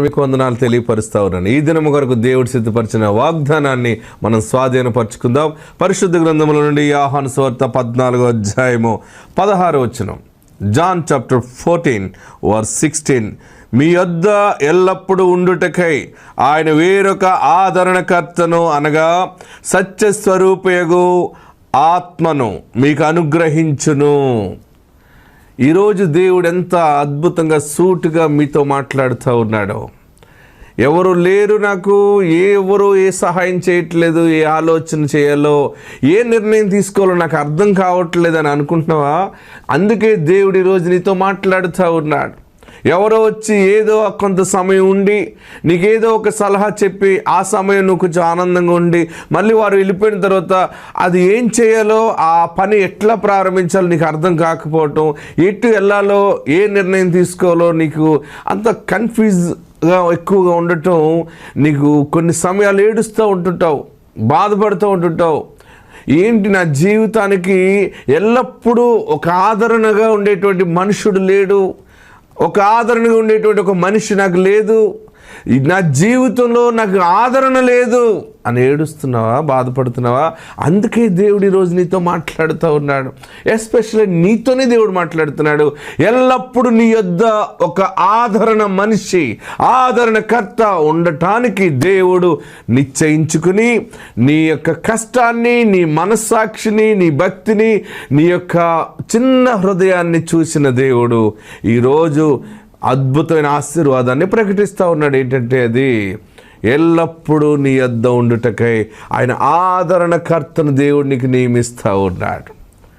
మీకు వందనాలు తెలియపరుస్తా ఉన్నాను. ఈ దినము కొరకు దేవుడు సిద్ధపరిచిన వాగ్దానాన్ని మనం స్వాధీనపరచుకుందాం. పరిశుద్ధ గ్రంథముల నుండి ఆహాను సువార్త పద్నాలుగో అధ్యాయము పదహారు వచ్చిన John chapter fourteen verse sixteen. మీ యొద్ద ఎల్లప్పుడూ ఉండుటకై ఆయన వేరొక ఆదరణకర్తను అనగా సత్యస్వరూపయగు ఆత్మను మీకు అనుగ్రహించును. ఈరోజు దేవుడు ఎంత అద్భుతంగా సూటుగా మీతో మాట్లాడుతూ ఉన్నాడో. ఎవరు లేరు నాకు ఎవరు ఏ సహాయం చేయట్లేదు ఏ ఆలోచన చేయాలో ఏ నిర్ణయం తీసుకోవాలో నాకు అర్థం కావట్లేదు అని అనుకుంటున్నావా? అందుకే దేవుడు ఈరోజు నీతో మాట్లాడుతూ ఉన్నాడు. ఎవరో వచ్చి ఏదో కొంత సమయం ఉండి నీకేదో ఒక సలహా చెప్పి ఆ సమయం నువ్వు కొంచెం ఆనందంగా ఉండి మళ్ళీ వారు వెళ్ళిపోయిన తర్వాత అది ఏం చేయాలో ఆ పని ఎట్లా ప్రారంభించాలో నీకు అర్థం కాకపోవటం ఎటు వెళ్ళాలో ఏ నిర్ణయం తీసుకోవాలో నీకు అంత కన్ఫ్యూజ్గా ఎక్కువగా ఉండటం నీకు కొన్ని సమయాలు ఏడుస్తూ ఉంటుంటావు బాధపడుతూ ఉంటుంటావు. ఏంటి నా జీవితానికి ఎల్లప్పుడూ ఒక ఆదరణగా ఉండేటువంటి మనుషుడు లేడు. ఒక ఆదరణగా ఉండేటువంటి ఒక మనిషి నాకు లేదు. నా జీవితంలో నాకు ఆదరణ లేదు. అని ఏడుస్తున్నావా? బాధపడుతున్నావా? అందుకే దేవుడు ఈరోజు నీతో మాట్లాడుతూ ఉన్నాడు. ఎస్పెషల్లీ నీతోనే దేవుడు మాట్లాడుతున్నాడు. ఎల్లప్పుడూ నీ యొద్ద ఒక ఆదరణ మనిషి ఆదరణకర్త ఉండటానికి దేవుడు నిశ్చయించుకుని నీ యొక్క కష్టాన్ని నీ మనస్సాక్షిని నీ భక్తిని నీ యొక్క చిన్న హృదయాన్ని చూసిన దేవుడు ఈరోజు అద్భుతమైన ఆశీర్వాదాన్ని ప్రకటిస్తూ ఉన్నాడు. ఏంటంటే అది ఎల్లప్పుడూ నీ యొద్ద ఉండుటకై ఆయన ఆదరణకర్తను దేవుడికి నియమిస్తూ ఉన్నాడు.